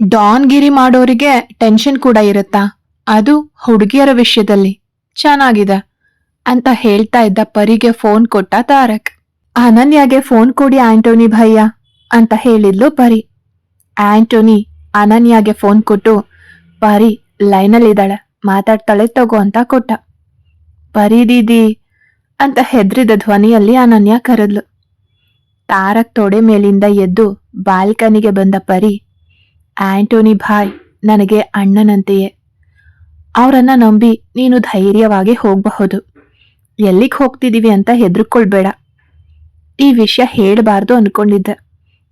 ಡಾನ್ಗಿರಿ ಮಾಡೋರಿಗೆ ಟೆನ್ಷನ್ ಕೂಡ ಇರುತ್ತಾ? ಅದು ಹುಡುಗಿಯರ ವಿಷಯದಲ್ಲಿ ಚೆನ್ನಾಗಿದೆ ಅಂತ ಹೇಳ್ತಾ ಇದ್ದ ಪರಿಗೆ ಫೋನ್ ಕೊಟ್ಟ ತಾರಕ್. ಅನನ್ಯಾಗೆ ಫೋನ್ ಕೊಡಿ ಆಂಟೋನಿ ಭಯ್ಯ ಅಂತ ಹೇಳಿದ್ಲು ಪರಿ. ಆಂಟೋನಿ ಅನನ್ಯಾಗೆ ಫೋನ್ ಕೊಟ್ಟು, ಪರಿ, ಲೈನಲ್ಲಿದ್ದಾಳೆ, ಮಾತಾಡ್ತಾಳೆ, ತಗೋ ಅಂತ ಕೊಟ್ಟ. ಪರಿ ದೀದಿ ಅಂತ ಹೆದ್ರಿದ ಧ್ವನಿಯಲ್ಲಿ ಅನನ್ಯ ಕರೆದ್ಲು. ತಾರಕ್ ತೊಡೆ ಮೇಲಿಂದ ಎದ್ದು ಬಾಲ್ಕನಿಗೆ ಬಂದ ಪರಿ ಆಂಟೋನಿ ಭಾಯ್ ನನಗೆ ಅಣ್ಣನಂತೆಯೇ. ಅವರನ್ನ ನಂಬಿ ನೀನು ಧೈರ್ಯವಾಗಿ ಹೋಗಬಹುದು. ಎಲ್ಲಿಗೆ ಹೋಗ್ತಿದ್ದೀವಿ ಅಂತ ಹೆದರ್ಕೊಳ್ಬೇಡ. ಈ ವಿಷಯ ಹೇಳಬಾರ್ದು ಅನ್ಕೊಂಡಿದ್ದೆ.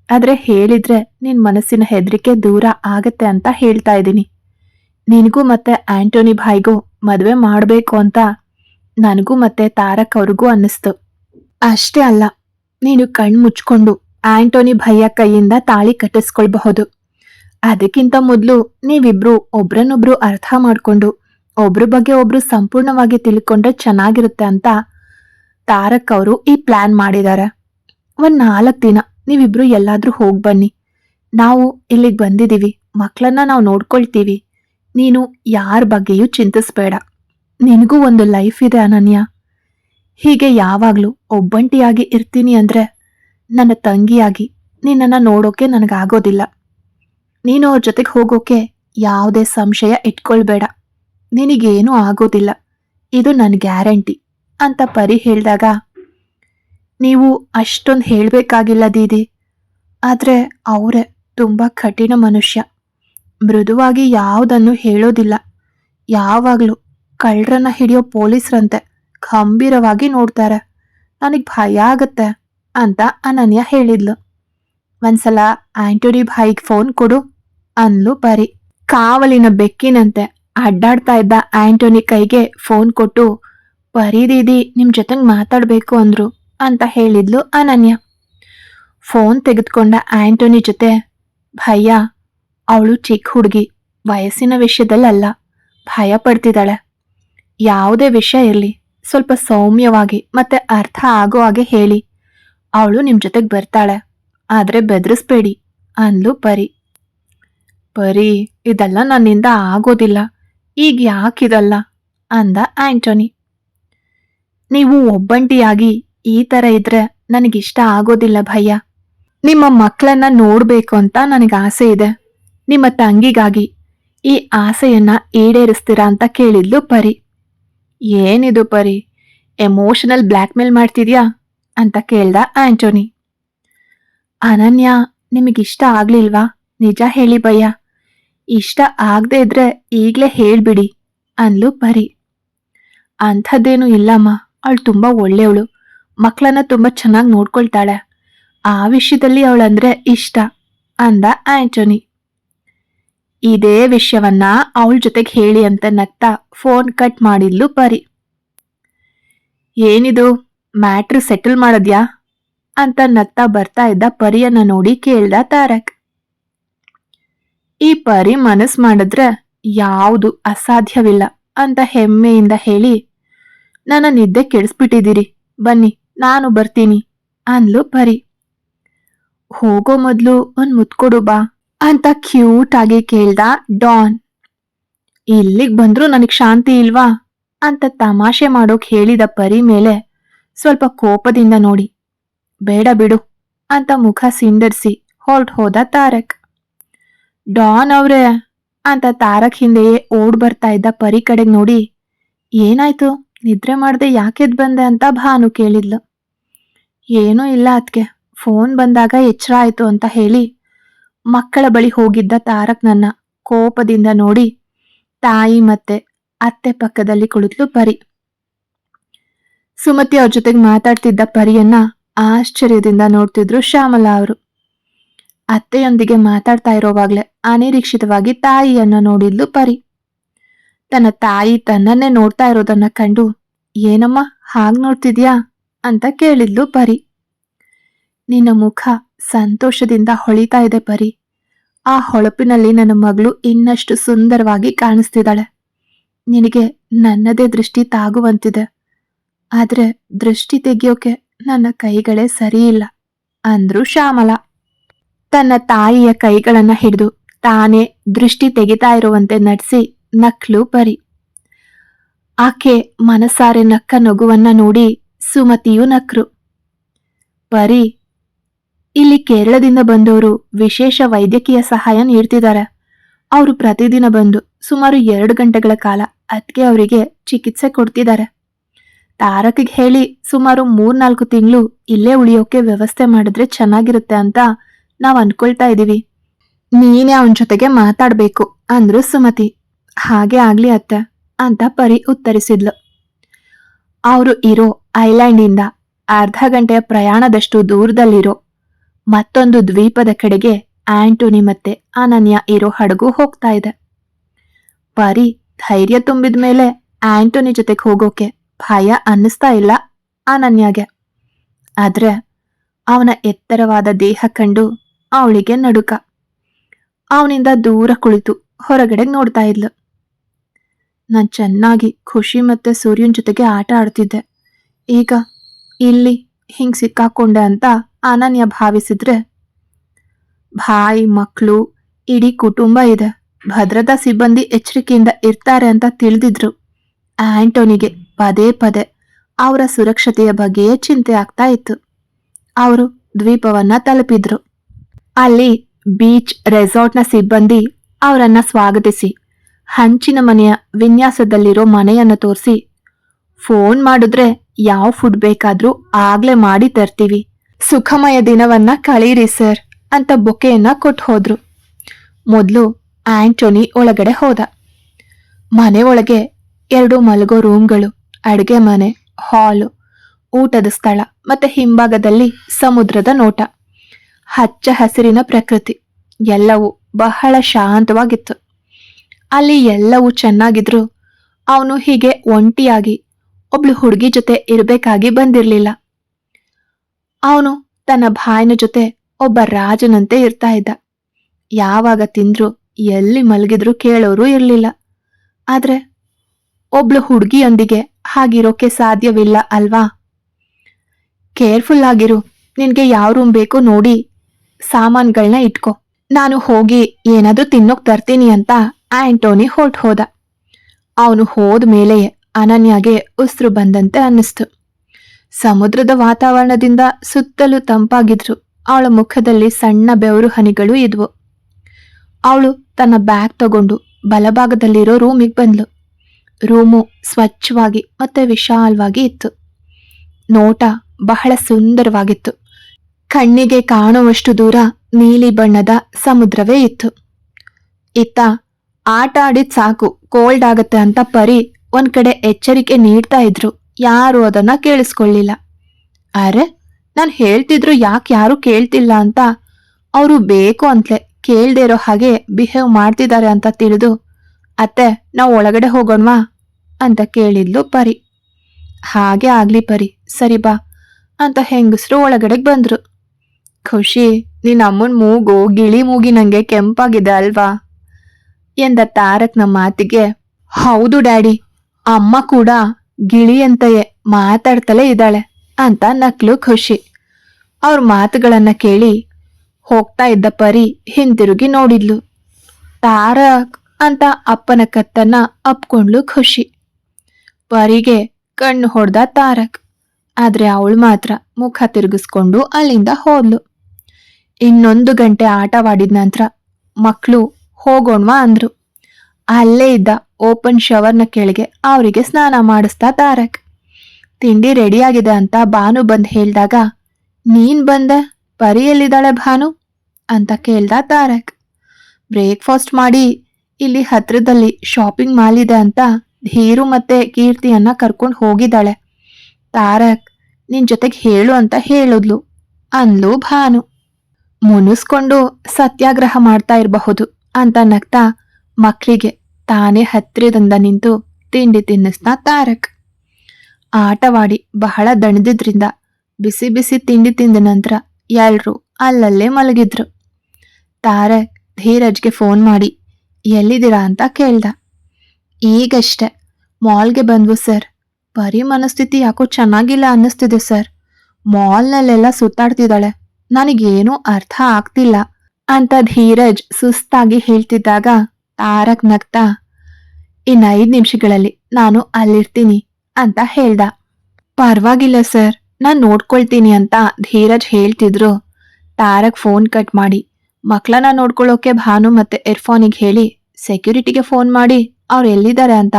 ಆದರೆ ಹೇಳಿದ್ರೆ ನಿನ್ನ ಮನಸ್ಸಿನ ಹೆದರಿಕೆ ದೂರ ಆಗತ್ತೆ ಅಂತ ಹೇಳ್ತಾ ಇದ್ದೀನಿ. ನಿನಗೂ ಮತ್ತೆ ಆಂಟೋನಿ ಭಾಯ್ಗೂ ಮದುವೆ ಮಾಡಬೇಕು ಅಂತ ನನಗೂ ಮತ್ತೆ ತಾರಕ್ ಅವ್ರಿಗೂ ಅನ್ನಿಸ್ತು. ಅಷ್ಟೇ ಅಲ್ಲ, ನೀನು ಕಣ್ಣು ಮುಚ್ಕೊಂಡು ಆಂಟೋನಿ ಭಯ್ಯ ಕೈಯಿಂದ ತಾಳಿ ಕಟ್ಟಿಸ್ಕೊಳ್ಬಹುದು. ಅದಕ್ಕಿಂತ ಮೊದಲು ನೀವಿಬ್ರು ಒಬ್ರನ್ನೊಬ್ರು ಅರ್ಥ ಮಾಡಿಕೊಂಡು, ಒಬ್ರ ಬಗ್ಗೆ ಒಬ್ರು ಸಂಪೂರ್ಣವಾಗಿ ತಿಳ್ಕೊಂಡ್ರೆ ಚೆನ್ನಾಗಿರುತ್ತೆ ಅಂತ ತಾರಕ್ ಅವರು ಈ ಪ್ಲಾನ್ ಮಾಡಿದ್ದಾರೆ ಒಂದು ನಾಲ್ಕು ದಿನ ನೀವಿಬ್ರು ಎಲ್ಲಾದ್ರೂ ಹೋಗಿ ಬನ್ನಿ. ನಾವು ಇಲ್ಲಿಗೆ ಬಂದಿದ್ದೀವಿ ಮಕ್ಕಳನ್ನ ನಾವು ನೋಡ್ಕೊಳ್ತೀವಿ. ನೀನು ಯಾರ ಬಗ್ಗೆಯೂ ಚಿಂತಿಸ್ಬೇಡ. ನಿನಗೂ ಒಂದು ಲೈಫ್ ಇದೆ ಅನನ್ಯ. ಹೀಗೆ ಯಾವಾಗಲೂ ಒಬ್ಬಂಟಿಯಾಗಿ ಇರ್ತೀನಿ ಅಂದ್ರೆ ನನ್ನ ತಂಗಿಯಾಗಿ ನಿನ್ನನ್ನು ನೋಡೋಕೆ ನನಗಾಗೋದಿಲ್ಲ. ನೀನು ಅವ್ರ ಜೊತೆಗೆ ಹೋಗೋಕೆ ಯಾವುದೇ ಸಂಶಯ ಇಟ್ಕೊಳ್ಬೇಡ. ನಿನಗೇನೂ ಆಗೋದಿಲ್ಲ. ಇದು ನನ್ನ ಗ್ಯಾರಂಟಿ ಅಂತ ಪರಿ ಹೇಳಿದಾಗ, ನೀವು ಅಷ್ಟೊಂದು ಹೇಳಬೇಕಾಗಿಲ್ಲ ದೀದಿ. ಆದರೆ ಅವರೇ ತುಂಬ ಕಠಿಣ ಮನುಷ್ಯ. ಮೃದುವಾಗಿ ಯಾವುದನ್ನು ಹೇಳೋದಿಲ್ಲ. ಯಾವಾಗಲೂ ಕಳ್ಳರನ್ನ ಹಿಡಿಯೋ ಪೊಲೀಸರಂತೆ ಗಂಭೀರವಾಗಿ ನೋಡ್ತಾರೆ. ನನಗೆ ಭಯ ಆಗತ್ತೆ ಅಂತ ಅನನ್ಯ ಹೇಳಿದ್ಲು. ಒಂದ್ಸಲ ಆಂಟೋನಿ ಭಾಯಿಗೆ ಫೋನ್ ಕೊಡು. ಅನ್ಲು ಪರಿ ಕಾವಲಿನ ಬೆಕ್ಕಿನಂತೆ ಅಡ್ಡಾಡ್ತಾ ಇದ್ದ ಆಂಟೋನಿ ಕೈಗೆ ಫೋನ್ ಕೊಟ್ಟು ಪರಿ ದೀದಿ, ನಿಮ್ ಜೊತೆಗ್ ಮಾತಾಡ್ಬೇಕು ಅಂದ್ರು ಅಂತ ಹೇಳಿದ್ಲು ಅನನ್ಯ. ಫೋನ್ ತೆಗೆದುಕೊಂಡ ಆಂಟೋನಿ ಜೊತೆ, ಭಯ್ಯ, ಅವಳು ಚಿಕ್ಕ ಹುಡುಗಿ, ವಯಸ್ಸಿನ ವಿಷಯದಲ್ಲಲ್ಲ, ಭಯ ಪಡ್ತಿದ್ದಾಳೆ. ಯಾವುದೇ ವಿಷಯ ಇರಲಿ, ಸ್ವಲ್ಪ ಸೌಮ್ಯವಾಗಿ ಮತ್ತೆ ಅರ್ಥ ಆಗೋ ಹಾಗೆ ಹೇಳಿ. ಅವಳು ನಿಮ್ ಜೊತೆಗೆ ಬರ್ತಾಳೆ, ಆದರೆ ಬೆದರಿಸ್ಬೇಡಿ ಅಂದ್ಲು ಪರಿ ಪರಿ ಇದೆಲ್ಲ ನನ್ನಿಂದ ಆಗೋದಿಲ್ಲ. ಈಗ ಯಾಕಿದಲ್ಲ ಅಂದ ಆಂಟೋನಿ. ನೀವು ಒಬ್ಬಂಟಿಯಾಗಿ ಈ ತರ ಇದ್ರೆ ನನಗಿಷ್ಟ ಆಗೋದಿಲ್ಲ ಭಯ್ಯ. ನಿಮ್ಮ ಮಕ್ಕಳನ್ನ ನೋಡಬೇಕು ಅಂತ ನನಗೆ ಆಸೆ ಇದೆ. ನಿಮ್ಮ ತಂಗಿಗಾಗಿ ಈ ಆಸೆಯನ್ನ ಈಡೇರಿಸ್ತೀರಾ ಅಂತ ಕೇಳಿದ್ಲು ಪರಿ. ಏನಿದು ಪರಿ? ಎಮೋಷನಲ್ ಬ್ಲ್ಯಾಕ್ಮೇಲ್ ಮಾಡ್ತಿದ್ಯಾ? ಅಂತ ಕೇಳ್ದ ಆಂಟೋನಿ. ಅನನ್ಯ, ನಿಮಗಿಷ್ಟ ಆಗ್ಲಿಲ್ವಾ? ನಿಜ ಹೇಳಿ ಭಯ್ಯ. ಇಷ್ಟ ಆಗದೆ ಇದ್ರೆ ಈಗಲೇ ಹೇಳ್ಬಿಡಿ ಅನ್ಲು ಪರಿ ಅಂಥದ್ದೇನು ಇಲ್ಲಮ್ಮ, ಅವಳು ತುಂಬ ಒಳ್ಳೆಯವಳು ಮಕ್ಕಳನ್ನ ತುಂಬ ಚೆನ್ನಾಗಿ ನೋಡ್ಕೊಳ್ತಾಳೆ. ಆ ವಿಷಯದಲ್ಲಿ ಅವಳಂದ್ರೆ ಇಷ್ಟ ಅಂದ ಆಂಟೋನಿ. ಇದೇ ವಿಷಯವನ್ನ ಅವಳ ಜೊತೆಗೆ ಹೇಳಿ ಅಂತ ನಗ್ತಾ ಫೋನ್ ಕಟ್ ಮಾಡಿದ್ಲು ಪರಿ ಏನಿದು, ಮ್ಯಾಟ್ರ್ ಸೆಟಲ್ ಮಾಡೋದ್ಯಾ? ಅಂತ ನಗ್ತಾ ಬರ್ತಾ ಇದ್ದ ಪರಿಯನ್ನ ನೋಡಿ ಕೇಳ್ದ ತಾರಕ್. ಈ ಪರಿ ಮನಸ್ ಮಾಡಿದ್ರೆ ಯಾವುದು ಅಸಾಧ್ಯವಿಲ್ಲ ಅಂತ ಹೆಮ್ಮೆಯಿಂದ ಹೇಳಿ, ನನ್ನ ನಿದ್ದೆ ಕೆಡಿಸ್ಬಿಟ್ಟಿದ್ದೀರಿ, ಬನ್ನಿ, ನಾನು ಬರ್ತೀನಿ, ಅಂದ್ಲು ಪರಿ. ಹೋಗೋ ಮೊದ್ಲು ಒಂದ್ ಮುತ್ಕೊಡು ಬಾ, ಅಂತ ಕ್ಯೂಟ್ ಆಗಿ ಕೇಳ್ದ ಡಾನ್. ಇಲ್ಲಿಗ್ ಬಂದ್ರು ನನಗ್ ಶಾಂತಿ ಇಲ್ವಾ? ಅಂತ ತಮಾಷೆ ಮಾಡೋಕ್ ಹೇಳಿದ ಪರಿ ಮೇಲೆ ಸ್ವಲ್ಪ ಕೋಪದಿಂದ ನೋಡಿ, ಬೇಡ ಬಿಡು, ಅಂತ ಮುಖ ಸಿಂಡರ್ಸಿ ಹೊರ್ಟ್ ಹೋದ ತಾರಕ್. ಡಾನ್ ಅವ್ರೆ, ಅಂತ ತಾರಕ್ ಹಿಂದೆಯೇ ಓಡ್ ಬರ್ತಾ ಇದ್ದ ಪರಿ ಕಡೆಗ್ ನೋಡಿ, ಏನಾಯ್ತು? ನಿದ್ರೆ ಮಾಡ್ದೆ ಯಾಕೆದ್ ಬಂದೆ ಅಂತ ಭಾನು ಕೇಳಿದ್ಲು. ಏನೂ ಇಲ್ಲ ಅದ್ಕೆ, ಫೋನ್ ಬಂದಾಗ ಎಚ್ಚರ ಆಯ್ತು ಅಂತ ಹೇಳಿ, ಮಕ್ಕಳ ಬಳಿ ಹೋಗಿದ್ದ ತಾರಕ್ ನನ್ನ ಕೋಪದಿಂದ ನೋಡಿ, ತಾಯಿ ಮತ್ತೆ ಅತ್ತೆ ಪಕ್ಕದಲ್ಲಿ ಕುಳಿತ್ಲು ಪರಿ. ಸುಮತಿ ಅವ್ರ ಜೊತೆಗೆ ಮಾತಾಡ್ತಿದ್ದ ಪರಿಯನ್ನ ಆಶ್ಚರ್ಯದಿಂದ ನೋಡ್ತಿದ್ರು ಶ್ಯಾಮಲಾ ಅವರು. ಅತ್ತೆಯೊಂದಿಗೆ ಮಾತಾಡ್ತಾ ಇರೋವಾಗ್ಲೆ ಅನಿರೀಕ್ಷಿತವಾಗಿ ತಾಯಿಯನ್ನ ನೋಡಿದ್ಲು ಪರಿ. ತನ್ನ ತಾಯಿ ತನ್ನನ್ನೇ ನೋಡ್ತಾ ಇರೋದನ್ನ ಕಂಡು, ಏನಮ್ಮ, ಹಾಗ್ ನೋಡ್ತಿದ್ಯಾ? ಅಂತ ಕೇಳಿದ್ಲು ಪರಿ. ನಿನ್ನ ಮುಖ ಸಂತೋಷದಿಂದ ಹೊಳಿತಾ ಇದೆ ಪರಿ. ಆ ಹೊಳಪಿನಲ್ಲಿ ನನ್ನ ಮಗಳು ಇನ್ನಷ್ಟು ಸುಂದರವಾಗಿ ಕಾಣಿಸ್ತಿದ್ದಾಳೆ. ನಿನಗೆ ನನ್ನದೇ ದೃಷ್ಟಿ ತಾಗುವಂತಿದೆ. ಆದ್ರೆ ದೃಷ್ಟಿ ತೆಗಿಯೋಕೆ ನನ್ನ ಕೈಗಳೇ ಸರಿಯಿಲ್ಲ, ಅಂದ್ರು ಶ್ಯಾಮಲ. ತನ್ನ ತಾಯಿಯ ಕೈಗಳನ್ನ ಹಿಡಿದು ತಾನೇ ದೃಷ್ಟಿ ತೆಗಿತಾ ಇರುವಂತೆ ನಟಿಸಿ ನಕ್ಲು ಪರಿ. ಆಕೆ ಮನಸಾರೆ ನಕ್ಕ ನಗುವನ್ನ ನೋಡಿ ಸುಮತಿಯು ನಕ್ರು. ಪರಿ, ಇಲ್ಲಿ ಕೇರಳದಿಂದ ಬಂದವರು ವಿಶೇಷ ವೈದ್ಯಕೀಯ ಸಹಾಯ ನೀಡ್ತಿದ್ದಾರೆ. ಅವರು ಪ್ರತಿದಿನ ಬಂದು ಸುಮಾರು ಎರಡು ಗಂಟೆಗಳ ಕಾಲ ಅದಕ್ಕೆ ಅವರಿಗೆ ಚಿಕಿತ್ಸೆ ಕೊಡ್ತಿದ್ದಾರೆ. ತಾರಕಿಗೆ ಹೇಳಿ ಸುಮಾರು ಮೂರ್ನಾಲ್ಕು ತಿಂಗಳು ಇಲ್ಲೇ ಉಳಿಯೋಕೆ ವ್ಯವಸ್ಥೆ ಮಾಡಿದ್ರೆ ಚೆನ್ನಾಗಿರುತ್ತೆ ಅಂತ ನಾವ್ ಅನ್ಕೊಳ್ತಾ ಇದೀವಿ. ನೀನೇ ಅವನ ಜೊತೆಗೆ ಮಾತಾಡ್ಬೇಕು ಅಂದ್ರು ಸುಮತಿ. ಹಾಗೆ ಆಗ್ಲಿ ಅತ್ತೆ ಅಂತ ಪರಿ ಉತ್ತರಿಸಿದ್ಲು. ಅವರು ಇರೋ ಐಲ್ಯಾಂಡಿಂದ ಅರ್ಧ ಗಂಟೆಯ ಪ್ರಯಾಣದಷ್ಟು ದೂರದಲ್ಲಿರೋ ಮತ್ತೊಂದು ದ್ವೀಪದ ಕಡೆಗೆ ಆಂಟೋನಿ ಮತ್ತೆ ಅನನ್ಯ ಇರೋ ಹಡಗು ಹೋಗ್ತಾ ಇದೆ. ಪರಿ ಧೈರ್ಯ ತುಂಬಿದ ಮೇಲೆ ಆಂಟೋನಿ ಜೊತೆಗೆ ಹೋಗೋಕೆ ಭಯ ಅನ್ನಿಸ್ತಾ ಇಲ್ಲ ಅನನ್ಯಾಗೆ. ಆದ್ರೆ ಅವನ ಎತ್ತರವಾದ ದೇಹ ಕಂಡು ಅವಳಿಗೆ ನಡುಕ. ಅವನಿಂದ ದೂರ ಕುಳಿತು ಹೊರಗಡೆ ನೋಡ್ತಾ ಇದ್ಲು. ನಾನು ಚೆನ್ನಾಗಿ ಖುಷಿ ಮತ್ತೆ ಸೂರ್ಯನ ಜೊತೆಗೆ ಆಟ ಆಡ್ತಿದ್ದೆ. ಈಗ ಇಲ್ಲಿ ಹಿಂಗ್ ಸಿಕ್ಕಾಕೊಂಡೆ ಅಂತ ಅನನ್ಯ ಭಾವಿಸಿದ್ರೆ ಭಾಯಿ ಮಕ್ಕಳು ಇಡೀ ಕುಟುಂಬ ಇದೆ. ಭದ್ರತಾ ಸಿಬ್ಬಂದಿ ಎಚ್ಚರಿಕೆಯಿಂದ ಇರ್ತಾರೆ ಅಂತ ತಿಳಿದಿದ್ರು. ಆಂಟೋನಿಗೆ ಪದೇ ಪದೇ ಅವರ ಸುರಕ್ಷತೆಯ ಬಗ್ಗೆಯೇ ಚಿಂತೆ ಆಗ್ತಾ ಇತ್ತು. ಅವರು ದ್ವೀಪವನ್ನ ತಲುಪಿದ್ರು. ಅಲ್ಲಿ ಬೀಚ್ ರೆಸಾರ್ಟ್ನ ಸಿಬ್ಬಂದಿ ಅವರನ್ನ ಸ್ವಾಗತಿಸಿ. ಹಂಚಿನ ಮನೆಯ ವಿನ್ಯಾಸದಲ್ಲಿರೋ ಮನೆಯನ್ನ ತೋರಿಸಿ. ಫೋನ್ ಮಾಡಿದ್ರೆ ಯಾವ ಫುಡ್ ಬೇಕಾದ್ರೂ ಆಗ್ಲೇ ಮಾಡಿ ತರ್ತೀವಿ. ಸುಖಮಯ ದಿನವನ್ನ ಕಳೀರಿ ಸರ್ ಅಂತ ಬೊಕೆಯನ್ನ ಕೊಟ್ಟು ಹೋದ್ರು. ಮೊದಲು ಆಂಟೋನಿ ಒಳಗಡೆ ಹೋದ. ಮನೆ ಒಳಗೆ ಎರಡು ಮಲಗೋ ರೂಮ್ಗಳು, ಅಡುಗೆ ಮನೆ, ಹಾಲು, ಊಟದ ಸ್ಥಳ ಮತ್ತೆ ಹಿಂಭಾಗದಲ್ಲಿ ಸಮುದ್ರದ ನೋಟ. ಹಚ್ಚ ಹಸಿರಿನ ಪ್ರಕೃತಿ. ಎಲ್ಲವೂ ಬಹಳ ಶಾಂತವಾಗಿತ್ತು. ಅಲ್ಲಿ ಎಲ್ಲವೂ ಚೆನ್ನಾಗಿದ್ರು ಅವನು ಹೀಗೆ ಒಂಟಿಯಾಗಿ ಒಬ್ಳು ಹುಡುಗಿ ಜೊತೆ ಇರಬೇಕಾಗಿ ಬಂದಿರಲಿಲ್ಲ. ಅವನು ತನ್ನ ಬಾಯಿನ ಜೊತೆ ಒಬ್ಬ ರಾಜನಂತೆ ಇರ್ತಾ ಇದ್ದ. ಯಾವಾಗ ತಿಂದ್ರು ಎಲ್ಲಿ ಮಲಗಿದ್ರು ಕೇಳೋರು ಇರಲಿಲ್ಲ. ಆದ್ರೆ ಒಬ್ಳು ಹುಡುಗಿಯೊಂದಿಗೆ ಹಾಗಿರೋಕೆ ಸಾಧ್ಯವಿಲ್ಲ ಅಲ್ವಾ? ಕೇರ್ಫುಲ್ ಆಗಿರು, ನಿನ್ಗೆ ಯಾವ ರೂಮ್ ಬೇಕೋ ನೋಡಿ ಸಾಮಾನ್ಗಳನ್ನ ಇಟ್ಕೋ. ನಾನು ಹೋಗಿ ಏನಾದ್ರೂ ತಿನ್ನೋಕ್ ತರ್ತೀನಿ ಅಂತ ಆಂಟೋನಿ ಹೊರ್ಟ್ ಹೋದ. ಅವನು ಹೋದ ಮೇಲೆ ಅನನ್ಯಾಗೆ ಉಸಿರು ಬಂದಂತೆ ಅನ್ನಿಸ್ತು. ಸಮುದ್ರದ ವಾತಾವರಣದಿಂದ ಸುತ್ತಲೂ ತಂಪಾಗಿದ್ರು. ಅವಳ ಮುಖದಲ್ಲಿ ಸಣ್ಣ ಬೆವರು ಹನಿಗಳು ಇದ್ವು. ಅವಳು ತನ್ನ ಬ್ಯಾಗ್ ತಗೊಂಡು ಬಲಭಾಗದಲ್ಲಿರೋ ರೂಮಿಗೆ ಬಂದ್ಲು. ರೂಮು ಸ್ವಚ್ಛವಾಗಿ ಮತ್ತೆ ವಿಶಾಲವಾಗಿ ಇತ್ತು. ನೋಟ ಬಹಳ ಸುಂದರವಾಗಿತ್ತು. ಕಣ್ಣಿಗೆ ಕಾಣುವಷ್ಟು ದೂರ ನೀಲಿ ಬಣ್ಣದ ಸಮುದ್ರವೇ ಇತ್ತು. ಇತ್ತ ಆಟ ಆಡಿದ್ ಸಾಕು ಕೋಲ್ಡ್ ಆಗತ್ತೆ ಅಂತ ಪರಿ ಒಂದ್ ಕಡೆ ಎಚ್ಚರಿಕೆ ನೀಡ್ತಾ ಇದ್ರು. ಯಾರು ಅದನ್ನ ಕೇಳಿಸ್ಕೊಳ್ಳಿಲ್ಲ. ಅರೆ, ನಾನು ಹೇಳ್ತಿದ್ರು ಯಾಕೆ ಯಾರು ಕೇಳ್ತಿಲ್ಲ ಅಂತ ಅವರು ಬೇಕು ಅಂತಲೇ ಕೇಳ್ದೇ ಇರೋ ಹಾಗೆ ಬಿಹೇವ್ ಮಾಡ್ತಿದ್ದಾರೆ ಅಂತ ತಿಳಿದು, ಅತ್ತೆ, ನಾವು ಒಳಗಡೆ ಹೋಗೋಣವಾ? ಅಂತ ಕೇಳಿದ್ಲು ಪರಿ. ಹಾಗೆ ಆಗ್ಲಿ ಪರಿ, ಸರಿ ಬಾ ಅಂತ ಹೆಂಗಸ್ರು ಒಳಗಡೆಗೆ ಬಂದ್ರು. ಖುಷಿ, ನಿನ್ನ ಅಮ್ಮನ ಮೂಗು ಗಿಳಿ ಮೂಗಿ ನನಗೆ ಕೆಂಪಾಗಿದೆ ಅಲ್ವಾ? ಎಂದ ತಾರಕ್ನ ಮಾತಿಗೆ, ಹೌದು ಡ್ಯಾಡಿ, ಅಮ್ಮ ಕೂಡ ಗಿಳಿಯಂತೆಯೇ ಮಾತಾಡ್ತಲೇ ಇದ್ದಾಳೆ ಅಂತ ನಕ್ಲು ಖುಷಿ. ಅವ್ರ ಮಾತುಗಳನ್ನ ಕೇಳಿ ಹೋಗ್ತಾ ಇದ್ದ ಪರಿ ಹಿಂತಿರುಗಿ ನೋಡಿದ್ಲು. ತಾರಕ್ ಅಂತ ಅಪ್ಪನ ಕತ್ತನ್ನ ಅಪ್ಕೊಂಡ್ಲು ಖುಷಿ. ಪರಿಗೆ ಕಣ್ಣು ಹೊಡೆದ ತಾರಕ್, ಆದ್ರೆ ಅವಳು ಮಾತ್ರ ಮುಖ ತಿರುಗಿಸ್ಕೊಂಡು ಅಲ್ಲಿಂದ ಹೋದ್ಲು. ಇನ್ನೊಂದು ಗಂಟೆ ಆಟವಾಡಿದ ನಂತರ ಮಕ್ಕಳು ಹೋಗೋಣವಾ ಅಂದ್ರು. ಅಲ್ಲೇ ಇದ್ದ ಓಪನ್ ಶವರ್ನ ಕೆಳಗೆ ಅವರಿಗೆ ಸ್ನಾನ ಮಾಡಿಸ್ತಾ ತಾರಕ್. ತಿಂಡಿ ರೆಡಿಯಾಗಿದೆ ಅಂತ ಭಾನು ಬಂದು ಹೇಳಿದಾಗ, ನೀನು ಬಂದೆ? ಪರಿ ಎಲ್ಲಿದ್ದಾಳೆ ಭಾನು? ಅಂತ ಕೇಳ್ದ ತಾರಕ್. ಬ್ರೇಕ್ಫಾಸ್ಟ್ ಮಾಡಿ ಇಲ್ಲಿ ಹತ್ತಿರದಲ್ಲಿ ಶಾಪಿಂಗ್ ಮಾಲ್ ಇದೆ ಅಂತ ಧೀರು ಮತ್ತೆ ಕೀರ್ತಿಯನ್ನ ಕರ್ಕೊಂಡು ಹೋಗಿದ್ದಾಳೆ. ತಾರಕ್ ನಿನ್ನ ಜೊತೆಗೆ ಹೇಳು ಅಂತ ಹೇಳಿದ್ಲು, ಅಂದ್ಲು ಭಾನು. ಮುನಿಸ್ಕೊಂಡು ಸತ್ಯಾಗ್ರಹ ಮಾಡ್ತಾ ಇರಬಹುದು ಅಂತ ನಗ್ತಾ ಮಕ್ಕಳಿಗೆ ತಾನೇ ಹತ್ತಿರದಿಂದ ನಿಂತು ತಿಂಡಿ ತಿನ್ನಿಸ್ತಾ ತಾರಕ್. ಆಟವಾಡಿ ಬಹಳ ದಣಿದಿದ್ರಿಂದ ಬಿಸಿ ಬಿಸಿ ತಿಂಡಿ ತಿಂದ ನಂತರ ಎಲ್ಲರೂ ಅಲ್ಲಲ್ಲೇ ಮಲಗಿದ್ರು. ತಾರಕ್ ಧೀರಜ್ಗೆ ಫೋನ್ ಮಾಡಿ, ಎಲ್ಲಿದ್ದೀರಾ ಅಂತ ಕೇಳ್ದ. ಈಗಷ್ಟೆ ಮಾಲ್ಗೆ ಬಂದ್ವು ಸರ್. ಬರೀ ಮನಸ್ಥಿತಿ ಯಾಕೋ ಚೆನ್ನಾಗಿಲ್ಲ ಅನ್ನಿಸ್ತಿದೆ ಸರ್. ಮಾಲ್ನಲ್ಲೆಲ್ಲ ಸುತ್ತಾಡ್ತಿದ್ದಾಳೆ. ನನಗೇನೂ ಅರ್ಥ ಆಗ್ತಿಲ್ಲ. ಅಂತ ಧೀರಜ್ ಸುಸ್ತಾಗಿ ಹೇಳ್ತಿದ್ದಾಗ ತಾರಕ್ ನಗ್ತಾ ಇನ್ನ ಐದ್ ನಿಮಿಷಗಳಲ್ಲಿ ನಾನು ಅಲ್ಲಿರ್ತೀನಿ ಅಂತ ಹೇಳ್ದ. ಪರವಾಗಿಲ್ಲ ಸರ್, ನಾನು ನೋಡ್ಕೊಳ್ತೀನಿ ಅಂತ ಧೀರಜ್ ಹೇಳ್ತಿದ್ರು. ತಾರಕ್ ಫೋನ್ ಕಟ್ ಮಾಡಿ ಮಕ್ಕಳನ್ನ ನೋಡ್ಕೊಳ್ಳೋಕೆ ಭಾನು ಮತ್ತೆ ಇರ್ಫಾನಿಗೆ ಹೇಳಿ, ಸೆಕ್ಯೂರಿಟಿಗೆ ಫೋನ್ ಮಾಡಿ, ಅವ್ರು ಎಲ್ಲಿದ್ದಾರೆ ಅಂತ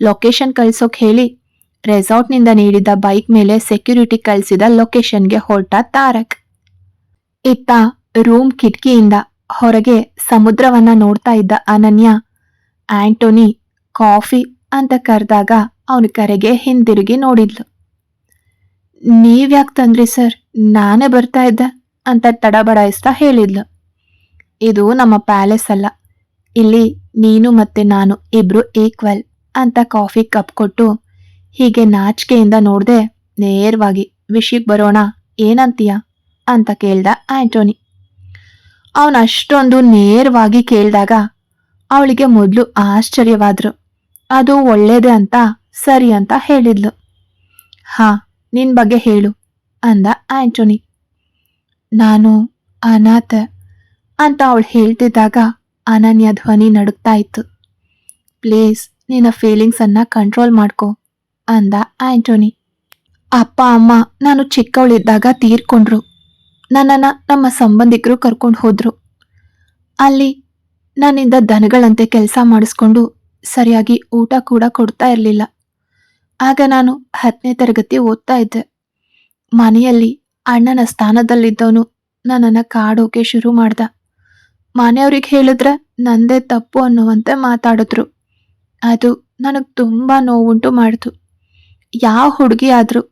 ಲೊಕೇಶನ್ ಕಳ್ಸೋಕ್ ಹೇಳಿ, ರೆಸಾರ್ಟ್ನಿಂದ ನೀಡಿದ ಬೈಕ್ ಮೇಲೆ ಸೆಕ್ಯೂರಿಟಿ ಕಳಿಸಿದ ಲೊಕೇಶನ್ಗೆ ಹೊರಟ ತಾರಕ್. ಇತ್ತ ರೂಮ್ ಕಿಟಕಿಯಿಂದ ಹೊರಗೆ ಸಮುದ್ರವನ್ನ ನೋಡ್ತಾ ಇದ್ದ ಅನನ್ಯ, ಆಂಟೋನಿ, ಕಾಫಿ ಅಂತ ಕರೆದಾಗ ಅವನ ಕರೆಗೆ ಹಿಂದಿರುಗಿ ನೋಡಿದ್ಲು. ನೀವ್ಯಾಕೆ ತಂದ್ರಿ ಸರ್? ನಾನೇ ಬರ್ತಾ ಇದ್ದೆ ಅಂತ ತಡಬಡಾಯಿಸ್ತಾ ಹೇಳಿದ್ಲು. ಇದು ನಮ್ಮ ಪ್ಯಾಲೇಸ್ ಅಲ್ಲ. ಇಲ್ಲಿ ನೀನು ಮತ್ತೆ ನಾನು ಇಬ್ರು ಈಕ್ವಲ್ ಅಂತ ಕಾಫಿ ಕಪ್ ಕೊಟ್ಟು ಹೀಗೆ ನಾಚಿಕೆಯಿಂದ ನೋಡದೆ ನೇರವಾಗಿ ವಿಷಯಕ್ಕೆ ಬರೋಣ, ಏನಂತೀಯ? ಅಂತ ಕೇಳ್ದ ಆಂಟೋನಿ. ಅವನಷ್ಟೊಂದು ನೇರವಾಗಿ ಕೇಳಿದಾಗ ಅವಳಿಗೆ ಮೊದಲು ಆಶ್ಚರ್ಯವಾದ್ರು. ಅದು ಒಳ್ಳೇದೆ ಅಂತ, ಸರಿ ಅಂತ ಹೇಳಿದ್ಲು. ಹಾ, ನಿನ್ ಬಗ್ಗೆ ಹೇಳು, ಅಂದ ಆಂಟೋನಿ. ನಾನು ಅನಾಥ ಅಂತ ಅವಳು ಹೇಳ್ತಿದ್ದಾಗ ಅನನ್ಯ ಧ್ವನಿ ನಡುಗ್ತಾ ಇತ್ತು. ಪ್ಲೀಸ್, ನಿನ್ನ ಫೀಲಿಂಗ್ಸ್ ಅನ್ನ ಕಂಟ್ರೋಲ್ ಮಾಡ್ಕೊ, ಅಂದ ಆಂಟೋನಿ. ಅಪ್ಪ, ಅಮ್ಮ, ನಾನು ಚಿಕ್ಕವಳಿದ್ದಾಗ ತೀರ್ಕೊಂಡ್ರು. ನನ್ನನ್ನ ನಮ್ಮ ಸಂಬಂಧಿಕರು ಕರ್ಕೊಂಡು ಹೋದರು. ಅಲ್ಲಿ ನನ್ನಿಂದ ದನಗಳಂತೆ ಕೆಲಸ ಮಾಡಿಸ್ಕೊಂಡು ಸರಿಯಾಗಿ ಊಟ ಕೂಡ ಕೊಡ್ತಾ ಇರಲಿಲ್ಲ. ಆಗ ನಾನು ಹತ್ತನೇ ತರಗತಿ ಓದ್ತಾ ಇದ್ದೆ. ಮನೆಯಲ್ಲಿ ಅಣ್ಣನ ಸ್ಥಾನದಲ್ಲಿದ್ದವನು ನನ್ನನ್ನು ಕಾಡೋಕೆ ಶುರು ಮಾಡ್ದ. ಮನೆಯವ್ರಿಗೆ ಹೇಳಿದ್ರೆ ನಂದೇ ತಪ್ಪು ಅನ್ನುವಂತೆ ಮಾತಾಡಿದ್ರು. ಅದು ನನಗೆ ತುಂಬ ನೋವುಂಟು ಮಾಡಿತು. ಯಾವ ಹುಡುಗಿ ಆದ್ರೂ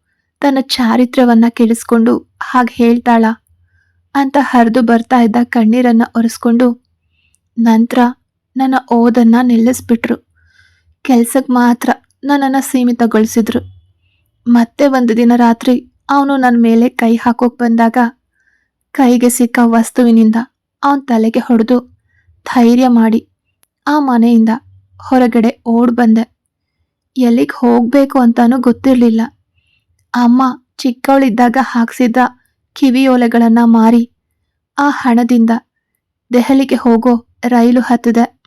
ತನ್ನ ಚಾರಿತ್ರ್ಯವನ್ನು ಕೆಡಿಸ್ಕೊಂಡು ಹಾಗೆ ಹೇಳ್ತಾಳ. ಅಂತ ಹರಿದು ಬರ್ತಾ ಇದ್ದ ಕಣ್ಣೀರನ್ನು ಒರೆಸ್ಕೊಂಡು ನಂತರ ನನ್ನ ಓದನ್ನು ನಿಲ್ಲಿಸ್ಬಿಟ್ರು. ಕೆಲ್ಸಕ್ಕೆ ಮಾತ್ರ ನನ್ನನ್ನು ಸೀಮಿತಗೊಳಿಸಿದ್ರು. ಮತ್ತೆ ಒಂದು ದಿನ ರಾತ್ರಿ ಅವನು ನನ್ನ ಮೇಲೆ ಕೈ ಹಾಕೋಕೆ ಬಂದಾಗ ಕೈಗೆ ಸಿಕ್ಕ ವಸ್ತುವಿನಿಂದ ಅವನ ತಲೆಗೆ ಹೊಡೆದು ಧೈರ್ಯ ಮಾಡಿ ಆ ಮನೆಯಿಂದ ಹೊರಗಡೆ ಓಡ್ ಬಂದೆ. ಎಲ್ಲಿಗೆ ಹೋಗಬೇಕು ಅಂತಾನೂ ಗೊತ್ತಿರಲಿಲ್ಲ. ಅಮ್ಮ ಚಿಕ್ಕವಳಿದ್ದಾಗ ಹಾಕ್ಸಿದ್ದ ಕಿವಿಯೋಲೆಗಳನ್ನ ಮಾರಿ ಆ ಹಣದಿಂದ ದೆಹಲಿಗೆ ಹೋಗೋ ರೈಲು ಹತ್ತಿದೆ.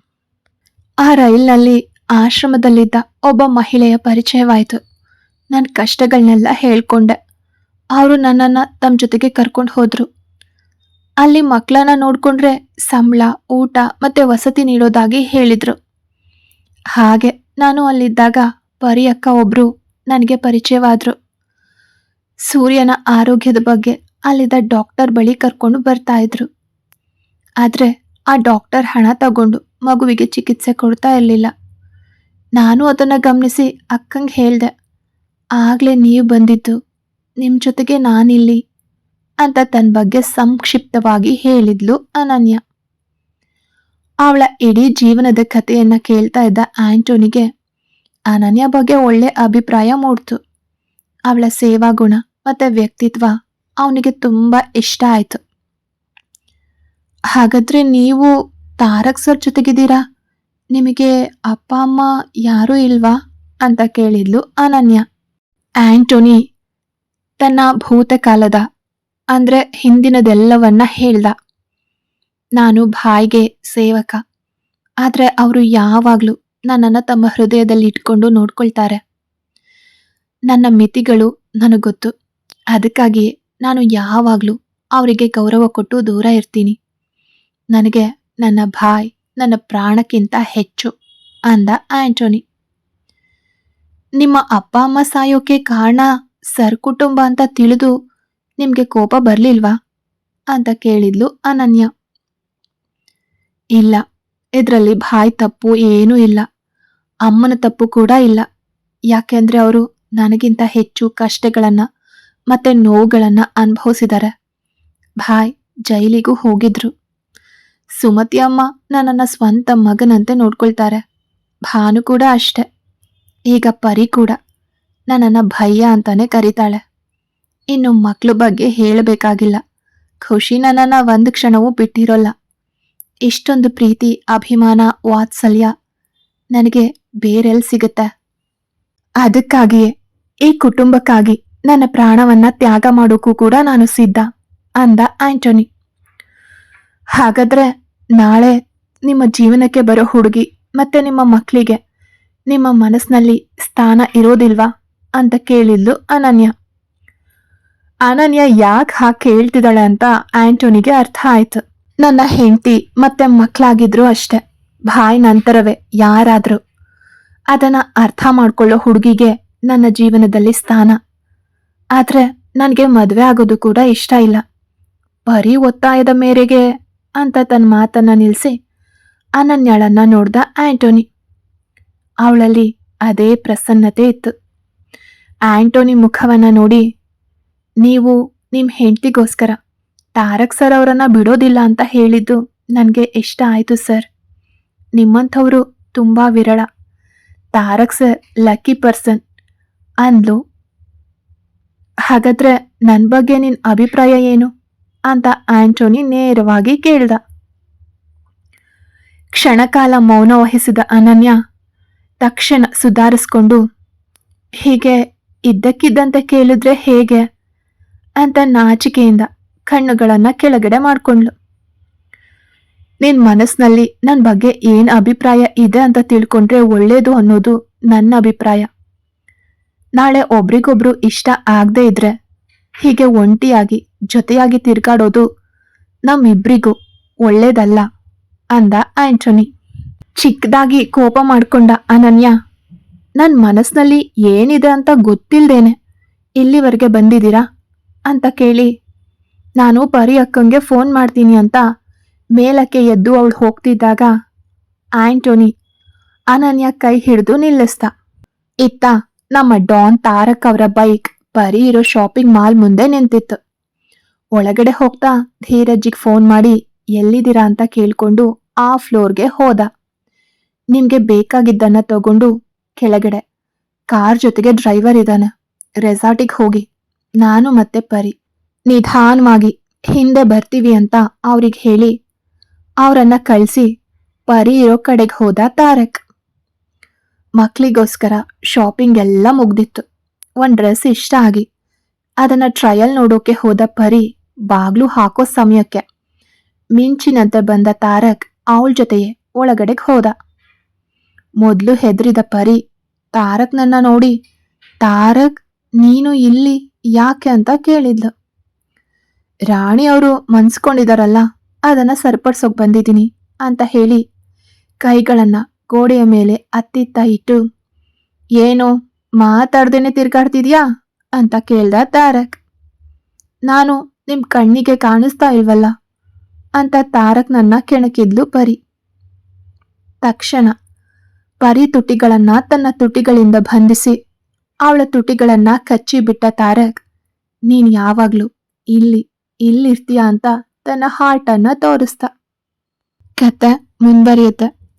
ಆ ರೈಲ್ನಲ್ಲಿ ಆಶ್ರಮದಲ್ಲಿದ್ದ ಒಬ್ಬ ಮಹಿಳೆಯ ಪರಿಚಯವಾಯಿತು. ನನ್ನ ಕಷ್ಟಗಳನ್ನೆಲ್ಲ ಹೇಳ್ಕೊಂಡೆ. ಅವರು ನನ್ನನ್ನು ತಮ್ಮ ಜೊತೆಗೆ ಕರ್ಕೊಂಡು ಹೋದರು. ಅಲ್ಲಿ ಮಕ್ಕಳನ್ನ ನೋಡಿಕೊಂಡ್ರೆ ಸಂಬಳ, ಊಟ ಮತ್ತೆ ವಸತಿ ನೀಡೋದಾಗಿ ಹೇಳಿದರು. ಹಾಗೆ ನಾನು ಅಲ್ಲಿದ್ದಾಗ ಪರಿ ಅಕ್ಕ ಒಬ್ರು ನನಗೆ ಪರಿಚಯವಾದರು. ಸೂರ್ಯನ ಆರೋಗ್ಯದ ಬಗ್ಗೆ ಅಲ್ಲಿದ್ದ ಡಾಕ್ಟರ್ ಬಳಿ ಕರ್ಕೊಂಡು ಬರ್ತಾ ಇದ್ರು. ಆದರೆ ಆ ಡಾಕ್ಟರ್ ಹಣ ತಗೊಂಡು ಮಗುವಿಗೆ ಚಿಕಿತ್ಸೆ ಕೊಡ್ತಾ ಇರಲಿಲ್ಲ. ನಾನು ಅದನ್ನು ಗಮನಿಸಿ ಅಕ್ಕಂಗೆ ಹೇಳಿದೆ, ಆಗಲೇ ನೀವು ಬಂದಿದ್ದು ನಿಮ್ಮ ಜೊತೆಗೆ ನಾನಿಲ್ಲಿ ಅಂತ ತನ್ನ ಬಗ್ಗೆ ಸಂಕ್ಷಿಪ್ತವಾಗಿ ಹೇಳಿದ್ಲು ಅನನ್ಯ. ಅವಳ ಇಡೀ ಜೀವನದ ಕಥೆಯನ್ನು ಕೇಳ್ತಾ ಇದ್ದ ಆಂಟೋನಿಗೆ ಅನನ್ಯ ಬಗ್ಗೆ ಒಳ್ಳೆ ಅಭಿಪ್ರಾಯ ಮೂಡ್ತು. ಅವಳ ಸೇವಾ ಗುಣ ಮತ್ತು ವ್ಯಕ್ತಿತ್ವ ಅವನಿಗೆ ತುಂಬ ಇಷ್ಟ ಆಯಿತು. ಹಾಗಾದ್ರೆ ನೀವು ತಾರಕ್ ಸರ್ ಜೊತೆಗಿದ್ದೀರಾ? ನಿಮಗೆ ಅಪ್ಪ, ಅಮ್ಮ ಯಾರೂ ಇಲ್ವಾ? ಅಂತ ಕೇಳಿದ್ಲು ಅನನ್ಯ. ಆಂಟೋನಿ, ತನ್ನ ಭೂತಕಾಲದ, ಅಂದ್ರೆ ಹಿಂದಿನದೆಲ್ಲವನ್ನ ಹೇಳ್ದ. ನಾನು ಭಾಯ್ಗೆ ಸೇವಕ. ಆದರೆ ಅವರು ಯಾವಾಗಲೂ ನನ್ನನ್ನು ತಮ್ಮ ಹೃದಯದಲ್ಲಿ ಇಟ್ಕೊಂಡು ನೋಡ್ಕೊಳ್ತಾರೆ. ನನ್ನ ಮಿತಿಗಳು ನನಗೊತ್ತು ಗೊತ್ತು. ಅದಕ್ಕಾಗಿಯೇ ನಾನು ಯಾವಾಗಲೂ ಅವರಿಗೆ ಗೌರವ ಕೊಟ್ಟು ದೂರ ಇರ್ತೀನಿ. ನನಗೆ ನನ್ನ ಭಾಯ್, ನನ್ನ ಪ್ರಾಣಕ್ಕಿಂತ ಹೆಚ್ಚು ಅಂದ ಆಂಟೋನಿ. ನಿಮ್ಮ ಅಪ್ಪ, ಅಮ್ಮ ಸಾಯೋಕೆ ಕಾರಣ ಸರ್ ಕುಟುಂಬ ಅಂತ ತಿಳಿದು ನಿಮಗೆ ಕೋಪ ಬರಲಿಲ್ವಾ? ಅಂತ ಕೇಳಿದ್ಲು ಅನನ್ಯ. ಇಲ್ಲ, ಇದರಲ್ಲಿ ಭಾಯ್ ತಪ್ಪು ಏನೂ ಇಲ್ಲ. ಅಮ್ಮನ ತಪ್ಪು ಕೂಡ ಇಲ್ಲ. ಯಾಕೆಂದ್ರೆ ಅವರು ನನಗಿಂತ ಹೆಚ್ಚು ಕಷ್ಟಗಳನ್ನ ಮತ್ತೆ ನೋವುಗಳನ್ನ ಅನುಭವಿಸಿದ್ದಾರೆ. ಭಾಯ್, ಜೈಲಿಗೂ ಹೋಗಿದ್ರು. ಸುಮತಿ ಅಮ್ಮ ನನ್ನನ್ನು ಸ್ವಂತ ಮಗನಂತೆ ನೋಡ್ಕೊಳ್ತಾರೆ. ಭಾನು ಕೂಡ ಅಷ್ಟೆ. ಈಗ ಪರಿ ಕೂಡ. ನನ್ನನ್ನು ಭಯ್ಯ ಅಂತಾನೆ ಕರೀತಾಳೆ. ಇನ್ನು ಮಕ್ಳ ಬಗ್ಗೆ ಹೇಳಬೇಕಾಗಿಲ್ಲ. ಖುಷಿ ನನ್ನನ್ನು ಒಂದು ಕ್ಷಣವೂ ಬಿಟ್ಟಿರೋಲ್ಲ. ಇಷ್ಟೊಂದು ಪ್ರೀತಿ, ಅಭಿಮಾನ, ವಾತ್ಸಲ್ಯ ನನಗೆ ಬೇರೆಲ್ಲಿ ಸಿಗುತ್ತೆ. ಅದಕ್ಕಾಗಿಯೇ, ಈ ಕುಟುಂಬಕ್ಕಾಗಿ. ನನ್ನ ಪ್ರಾಣವನ್ನ ತ್ಯಾಗ ಮಾಡೋಕ್ಕೂ ಕೂಡ ನಾನು ಸಿದ್ಧ, ಅಂದ ಆಂಟೋನಿ. ಹಾಗಾದ್ರೆ ನಾಳೆ ನಿಮ್ಮ ಜೀವನಕ್ಕೆ ಬರೋ ಹುಡುಗಿ ಮತ್ತೆ ನಿಮ್ಮ ಮಕ್ಕಳಿಗೆ ನಿಮ್ಮ ಮನಸ್ಸಿನಲ್ಲಿ ಸ್ಥಾನ ಇರೋದಿಲ್ವಾ ಅಂತ ಕೇಳಿದ್ಲು ಅನನ್ಯ. ಅನನ್ಯ ಯಾಕೆ ಹಾಗೆ ಕೇಳ್ತಿದ್ದಾಳೆ ಅಂತ ಆಂಟೋನಿಗೆ ಅರ್ಥ ಆಯ್ತು. ನನ್ನ ಹೆಂಡತಿ ಮತ್ತೆ ಮಕ್ಕಳಾಗಿದ್ರು ಅಷ್ಟೆ ಬಾಯ್ ನಂತರವೇ ಯಾರಾದರೂ. ಅದನ್ನ ಅರ್ಥ ಮಾಡ್ಕೊಳ್ಳೋ ಹುಡುಗಿಗೆ ನನ್ನ ಜೀವನದಲ್ಲಿ ಸ್ಥಾನ ಆದ್ರೆ ನನಗೆ ಮದುವೆ ಆಗೋದು ಕೂಡ ಇಷ್ಟ ಇಲ್ಲ. ಬರೀ ಒತ್ತಾಯದ ಮೇರೆಗೆ ಅಂತ ತನ್ನ ಮಾತನ್ನ ನಿಲ್ಲಿಸಿ ಅನನ್ಯಾಳನ್ನ ನೋಡ್ದ ಆಂಟೋನಿ. ಅವಳಲ್ಲಿ ಅದೇ ಪ್ರಸನ್ನತೆ ಇತ್ತು. ಆಂಟೋನಿ ಮುಖವನ್ನ ನೋಡಿ, ನೀವು ನಿಮ್ಮ ಹೆಂಡತಿಗೋಸ್ಕರ ತಾರಕ್ ಸರ್ ಅವರನ್ನ ಬಿಡೋದಿಲ್ಲ ಅಂತ ಹೇಳಿದ್ದು ನನಗೆ ಇಷ್ಟ ಆಯಿತು ಸರ್. ನಿಮ್ಮಂಥವರು ತುಂಬ ವಿರಳ. Tarak sir lucky person. ಅಂದ್ಲು ಹಾಗಾದ್ರೆ ನನ್ನ ಬಗ್ಗೆ ನಿನ್ನ ಅಭಿಪ್ರಾಯ ಏನು? ಅಂತ ಆಂಟೋನಿ ನೇರವಾಗಿ ಕೇಳ್ದ. ಕ್ಷಣಕಾಲ ಮೌನ ವಹಿಸಿದ ಅನನ್ಯ ತಕ್ಷಣ ಸುಧಾರಿಸ್ಕೊಂಡು, ಹೀಗೆ ಇದ್ದಕ್ಕಿದ್ದಂತೆ ಕೇಳಿದ್ರೆ ಹೇಗೆ? ಅಂತ ನಾಚಿಕೆಯಿಂದ ಕಣ್ಣುಗಳನ್ನ ಕೆಳಗಡೆ ಮಾಡಿಕೊಂಡ್ಳು. ನಿನ್ ಮನಸ್ಸಿನಲ್ಲಿ ನನ್ನ ಬಗ್ಗೆ ಏನು ಅಭಿಪ್ರಾಯ ಇದೆ ಅಂತ ತಿಳ್ಕೊಂಡ್ರೆ ಒಳ್ಳೇದು ಅನ್ನೋದು ನನ್ನ ಅಭಿಪ್ರಾಯ. ನಾಳೆ ಒಬ್ರಿಗೊಬ್ರು ಇಷ್ಟ ಆಗದೆ ಇದ್ರೆ ಹೀಗೆ ಒಂಟಿಯಾಗಿ, ಜೊತೆಯಾಗಿ ತಿರ್ಗಾಡೋದು ನಮ್ಮಿಬ್ರಿಗೂ ಒಳ್ಳೇದಲ್ಲ ಅಂದ ಆಂಟೋನಿ. ಚಿಕ್ಕದಾಗಿ ಕೋಪ ಮಾಡಿಕೊಂಡ ಅನನ್ಯ ನನ್ನ ಮನಸ್ಸಿನಲ್ಲಿ ಏನಿದೆ ಅಂತ ಗೊತ್ತಿಲ್ಲದೇನೆ ಇಲ್ಲಿವರೆಗೆ ಬಂದಿದ್ದೀರಾ? ಅಂತ ಕೇಳಿ, ನಾನು ಪರಿ ಅಕ್ಕಂಗೆ ಫೋನ್ ಮಾಡ್ತೀನಿ ಅಂತ ಮೇಲಕ್ಕೆ ಎದ್ದು ಅವಳು ಹೋಗ್ತಿದ್ದಾಗ ಆಂಟೋನಿ ಅನನ್ಯ ಕೈ ಹಿಡಿದು ನಿಲ್ಲಿಸ್ತ ಇತ್ತ ನಮ್ಮ ಡಾನ್ ತಾರಕ್ ಅವರ ಬೈಕ್ ಪರಿ ಇರೋ ಶಾಪಿಂಗ್ ಮಾಲ್ ಮುಂದೆ ನಿಂತಿತ್ತು. ಒಳಗಡೆ ಹೋಗ್ತಾ ಧೀರಜ್ಜಿಗೆ ಫೋನ್ ಮಾಡಿ, ಎಲ್ಲಿದ್ದೀರಾ ಅಂತ ಕೇಳ್ಕೊಂಡು ಆ ಫ್ಲೋರ್ಗೆ ಹೋದ. ನಿಮಗೆ ಬೇಕಾಗಿದ್ದನ್ನ ತಗೊಂಡು ಕೆಳಗಡೆ. ಕಾರ್ ಜೊತೆಗೆ ಡ್ರೈವರ್ ಇದ್ದಾನೆ ರೆಸಾರ್ಟಿಗೆ ಹೋಗಿ. ನಾನು ಮತ್ತೆ ಪರಿ. ನಿಧಾನವಾಗಿ ಹಿಂದೆ ಬರ್ತೀವಿ ಅಂತ ಅವ್ರಿಗೆ ಹೇಳಿ, ಅವರನ್ನ ಕಳಿಸಿ ಪರಿ ಇರೋ ಕಡೆಗೆ ಹೋದ ತಾರಕ್. ಮಕ್ಳಿಗೋಸ್ಕರ ಶಾಪಿಂಗ್ ಎಲ್ಲ ಮುಗ್ದಿತ್ತು. ಒಂದು ಡ್ರೆಸ್ ಇಷ್ಟ ಆಗಿ. ಅದನ್ನು ಟ್ರಯಲ್ ನೋಡೋಕೆ ಹೋದ ಪರಿ ಬಾಗ್ಲು ಹಾಕೋ ಸಮಯಕ್ಕೆ ಮಿಂಚಿನಂತೆ ಬಂದ ತಾರಕ್ ಅವಳ ಜೊತೆಯೇ ಒಳಗಡೆಗೆ ಹೋದ. ಮೊದಲು ಹೆದರಿದ ಪರಿ ತಾರಕ್ನನ್ನ ನೋಡಿ, ತಾರಕ್ ನೀನು ಇಲ್ಲಿ ಯಾಕೆ ಅಂತ ಕೇಳಿದ್ಲು. ರಾಣಿ ಅವರು ಮನ್ಸ್ಕೊಂಡಿದಾರಲ್ಲ, ಅದನ್ನ ಸರಿಪಡಿಸೋಕೆ ಬಂದಿದ್ದೀನಿ ಅಂತ ಹೇಳಿ ಕೈಗಳನ್ನ ಗೋಡೆಯ ಮೇಲೆ ಅತ್ತಿತ್ತ ಇಟ್ಟು, ಏನು, ಮಾತಾಡ್ದೇನೆ ತಿರ್ಗಾಡ್ತಿದ್ಯಾ? ಅಂತ ಕೇಳ್ದ ತಾರಕ್. ನಾನು ನಿಮ್ ಕಣ್ಣಿಗೆ ಕಾಣಿಸ್ತಾ ಇಲ್ವಲ್ಲ? ಅಂತ ತಾರಕ್ ನನ್ನ ಕೆಣಕಿದ್ಲು ಪರಿ. ತಕ್ಷಣ ಪರಿ ತುಟಿಗಳನ್ನ ತನ್ನ ತುಟಿಗಳಿಂದ ಬಂಧಿಸಿ, ಅವಳ ತುಟಿಗಳನ್ನ ಕಚ್ಚಿ ಬಿಟ್ಟ ತಾರಕ್, ನೀನ್ ಯಾವಾಗ್ಲೂ ಇಲ್ಲಿ, ಇಲ್ಲಿರ್ತೀಯ? ಅಂತ ತನ್ನ ಹಾರ್ಟ್ ಅನ್ನ ತೋರಿಸ್ದ. ಕತೆ ಮುಂದುವರಿಯುತ್ತೆ.